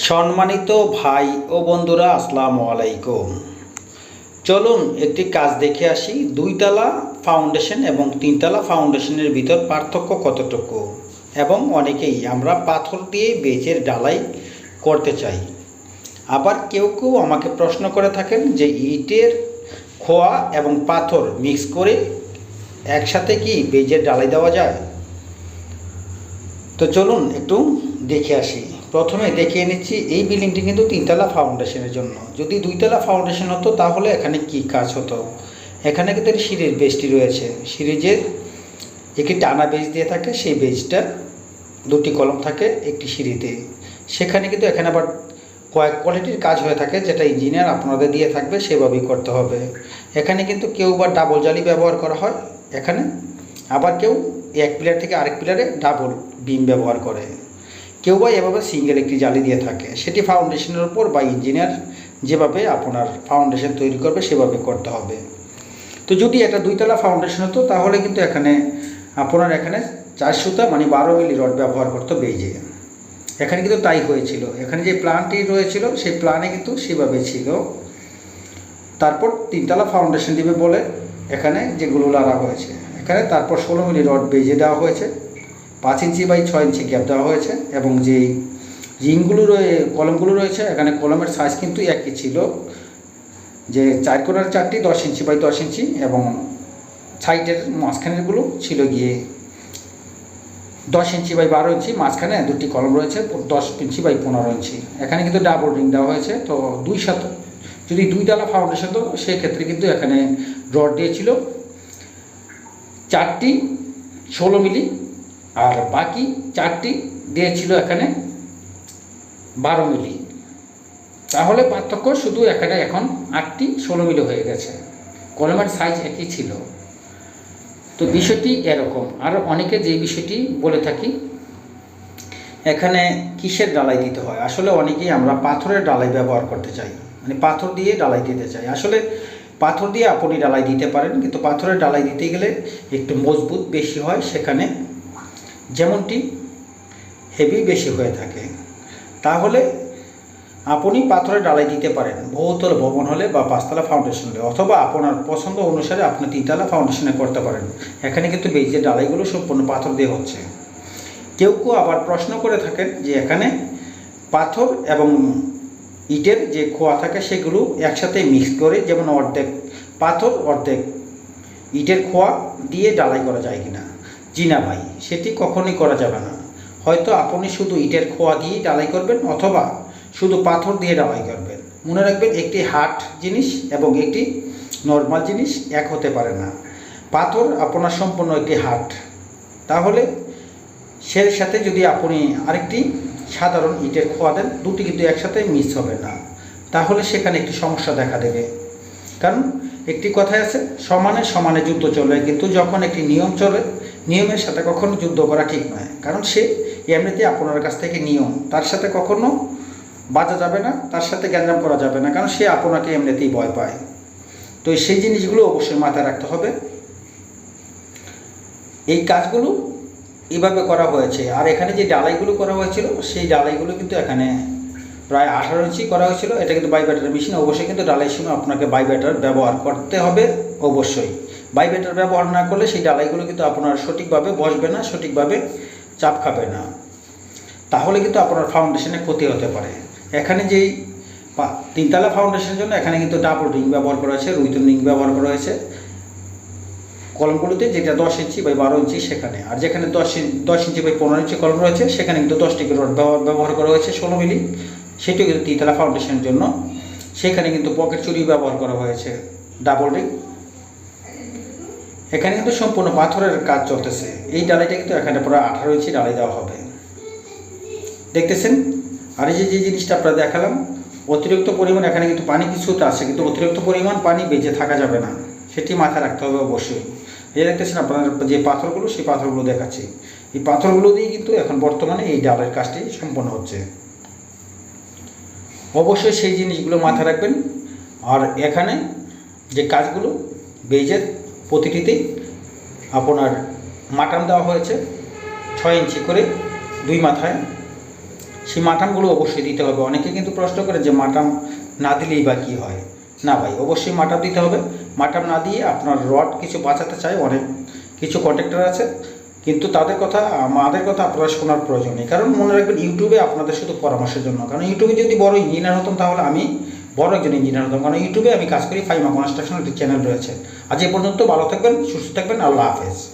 সম্মানিত ভাই ও বন্ধুরা, আসসালামু আলাইকুম। চলুন একটি কাজ দেখে আসি। দুইতলা ফাউন্ডেশন এবং তিনতলা ফাউন্ডেশনের ভিতর পার্থক্য কতটুকু এবং অনেকেই আমরা পাথর দিয়ে বেজের ডালাই করতে চাই। আবার কেউ কেউ আমাকে প্রশ্ন করে থাকেন যে ইটের খোয়া এবং পাথর মিক্স করে একসাথে কি বেজের ডালাই দেওয়া যায়? তো চলুন একটু দেখে আসি। প্রথমে দেখিয়ে নিচ্ছি, এই বিল্ডিংটি কিন্তু তিনতলা ফাউন্ডেশনের জন্য। যদি দুইতলা ফাউন্ডেশন হতো, তাহলে এখানে কি কাজ হতো? এখানে কিন্তু সিঁড়ির বেজটি রয়েছে। সিরিজের একটি টানা বেজ দিয়ে থাকে, সেই বেজটা দুটি কলম থাকে একটি সিঁড়িতে। সেখানে কিন্তু এখানে আবার কয়েক কোয়ালিটির কাজ হয়ে থাকে, যেটা ইঞ্জিনিয়ার আপনাদের দিয়ে থাকবে, সেভাবেই করতে হবে। এখানে কিন্তু কেউ বা ডাবল জালি ব্যবহার করা হয়। এখানে আবার কেউ এক পিলার থেকে আরেক পিলারে ডাবল বিম ব্যবহার করে। কেউ বা এভাবে সিঙ্গেল একটি জালি দিয়ে থাকে। সেটি ফাউন্ডেশনের উপর বা ইঞ্জিনিয়ার যেভাবে আপনার ফাউন্ডেশন তৈরি করবে, সেভাবে করতে হবে। তো যদি এটা দুইতলা ফাউন্ডেশন হতো, তাহলে কিন্তু এখানে আপনার এখানে চার সুতা মানে বারো মিলি রড ব্যবহার করতে বেজে। এখানে কিন্তু তাই হয়েছিল। এখানে যে প্ল্যানটি রয়েছিল, সেই প্ল্যানে কিন্তু সেভাবে ছিল। তারপর তিনতলা ফাউন্ডেশন দিবে বলে এখানে যেগুলো লাগা হয়েছে। এখানে তারপর ষোলো মিলি রড বেজে দেওয়া হয়েছে। পাঁচ ইঞ্চি বাই ছয় ইঞ্চি গ্যাপ দেওয়া হয়েছে এবং যেই রিংগুলো রয়ে, কলমগুলো রয়েছে, এখানে কলমের সাইজ কিন্তু একই ছিল। যে চার কোণার চারটি দশ ইঞ্চি বাই দশ ইঞ্চি এবং সাইডের মাঝখানেরগুলো ছিল গিয়ে দশ ইঞ্চি বাই বারো ইঞ্চি, মাঝখানে দুটি কলম রয়েছে, দশ ইঞ্চি বাই পনেরো ইঞ্চি। এখানে কিন্তু ডাবল রিং দেওয়া হয়েছে, তো দুই সাত যদি দুই তলা ফাউন্ডেশন তো সেক্ষেত্রে কিন্তু এখানে রড দিয়েছিল। চারটি ষোলো মিলি আর বাকি চারটি দিয়েছিল এখানে বারো মিলি। তাহলে পার্থক্য শুধু এখানে এখন আটটি ষোলো মিলি হয়ে গেছে। কলমের সাইজ একই ছিল। তো বিষয়টি এরকম। আর অনেকে যে বিষয়টি বলে থাকি, এখানে কিসের ডালাই দিতে হয়? আসলে অনেকেই আমরা পাথরের ডালাই ব্যবহার করতে চাই। মানে পাথর দিয়ে ডালাই দিতে চাই। আসলে পাথর দিয়ে আপনি ডালাই দিতে পারেন, কিন্তু পাথরের ডালাই দিতে গেলে একটু মজবুত বেশি হয় সেখানে যেমনটি হেভি বেশি হয়ে থাকে, তাহলে আপনি পাথরে ডালাই দিতে পারেন। বহুতল ভবন হলে বা পাঁচতলা ফাউন্ডেশন হলে, অথবা আপনার পছন্দ অনুসারে আপনি তিনতলা ফাউন্ডেশনে করতে পারেন। এখানে কিন্তু বেজের ডালাইগুলো সম্পূর্ণ পাথর দিয়ে হচ্ছে। কেউ কেউ আবার প্রশ্ন করে থাকেন যে এখানে পাথর এবং ইটের যে খোয়া থাকে সেগুলো একসাথে মিক্স করে, যেমন অর্ধেক পাথর, অর্ধেক ইটের খোয়া দিয়ে ডালাই করা যায় কিনা। জি না ভাই, সেটি কখনোই করা যাবে না। হয়তো আপনি শুধু ইটের খোয়া দিয়েই ডালাই করবেন অথবা শুধু পাথর দিয়ে ডালাই করবেন। মনে রাখবেন একটি হাট জিনিস এবং একটি নর্মাল জিনিস এক হতে পারে না। পাথর আপনার সম্পূর্ণ একটি হাট তাহলে সেই সাথে যদি আপনি আরেকটি সাধারণ ইটের খোয়া দেন, দুটি কিন্তু একসাথে মিস হবে না। তাহলে সেখানে একটি সমস্যা দেখা দেবে। কারণ একটি কথাই আছে, সমানে সমানে যুদ্ধ চলে, কিন্তু যখন একটি নিয়ম চলে নিয়মের সাথে কখনো যুদ্ধ করা ঠিক নয়। কারণ সে এমনিতে আপনার কাছ থেকে নিয়ম। তার সাথে কখনো বাজা যাবে না, তার সাথে গ্যাঞ্জাম করা যাবে না, কারণ সে আপনাকে এমনিতেই ভয় পায়। তো সেই জিনিসগুলো অবশ্যই মাথায় রাখতে হবে। এই কাজগুলো এইভাবে করা হয়েছে। আর এখানে যে ডালাইগুলো করা হয়েছিল, সেই ডালাইগুলো কিন্তু এখানে প্রায় আঠারো ইঞ্চি করা হয়েছিল। এটা কিন্তু বাই ব্যাটার মেশিন। অবশ্যই কিন্তু ডালাই সময় আপনাকে বাই ব্যাটার ব্যবহার করতে হবে, অবশ্যই। বাই ব্যাটার ব্যবহার না করলে সেই ডালাইগুলো কিন্তু আপনার সঠিকভাবে বসবে না, সঠিকভাবে চাপ খাবে না। তাহলে কিন্তু আপনার ফাউন্ডেশনে ক্ষতি হতে পারে। এখানে যেই তিনতলা ফাউন্ডেশনের জন্য এখানে কিন্তু ডাবল রিং ব্যবহার করা হয়েছে রুইতন রিং ব্যবহার করা হয়েছে। কলমগুলোতে যেটা দশ ইঞ্চি বাই বারো ইঞ্চি সেখানে। আর যেখানে দশ দশ ইঞ্চি বাই পনেরো ইঞ্চি কলম রয়েছে, সেখানে কিন্তু দশ টিকে রড ব্যবহার করা হয়েছে ষোলো মিলি। সেটিও কিন্তু তিনতলা ফাউন্ডেশনের জন্য। সেখানে কিন্তু পকেট চুরি ব্যবহার করা হয়েছে ডাবল রিং এখানে কিন্তু সম্পূর্ণ পাথরের কাজ চলতেছে। এই ডালাইটা কিন্তু এখানে প্রায় আঠারো ইঞ্চি ডালাই দেওয়া হবে। দেখতেছেন? আর এই যে যে জিনিসটা আপনারা দেখালাম, অতিরিক্ত পরিমাণ এখানে কিন্তু পানি কিছুটা আছে, কিন্তু অতিরিক্ত পরিমাণ পানি বেঁচে থাকা যাবে না। সেটি মাথায় রাখতে হবে অবশ্যই। এই দেখতেছেন আপনার যে পাথরগুলো, সেই পাথরগুলো দেখাচ্ছি। এই পাথরগুলো দিয়ে কিন্তু এখন বর্তমানে এই ডালের কাজটি সম্পন্ন হচ্ছে। অবশ্যই সেই জিনিসগুলো মাথায় রাখবেন। আর এখানে যে কাজগুলো, বেজের প্রতিটিতেই আপনার মাটান দেওয়া হয়েছে। ছয় ইঞ্চি করে দুই মাথায়। সেই মাটামগুলো অবশ্যই দিতে হবে। অনেকে কিন্তু প্রশ্ন করে যে মাটাম না দিলেই বা কী হয়? না ভাই, অবশ্যই মাটাম দিতে হবে। মাটাম না দিয়ে আপনার রড কিছু বাঁচাতে চাই, অনেক কিছু কন্ট্রাক্টর আছে। কিন্তু তাদের কথা, আমাদের কথা আপনারা শোনার প্রয়োজন নেই। কারণ মনে রাখবেন, ইউটিউবে আপনাদের শুধু পরামর্শের জন্য। কারণ ইউটিউবে যদি বড় ইঞ্জিনিয়ার হতাম, তাহলে আমি বড় একজন ইঞ্জিনিয়ার হতাম কারণ ইউটিউবে আমি কাজ করি ফাইমা কনস্ট্রাকশন একটি চ্যানেল রয়েছে। আজ এ পর্যন্ত ভালো থাকবেন, সুস্থ থাকবেন, আল্লাহ হাফেজ।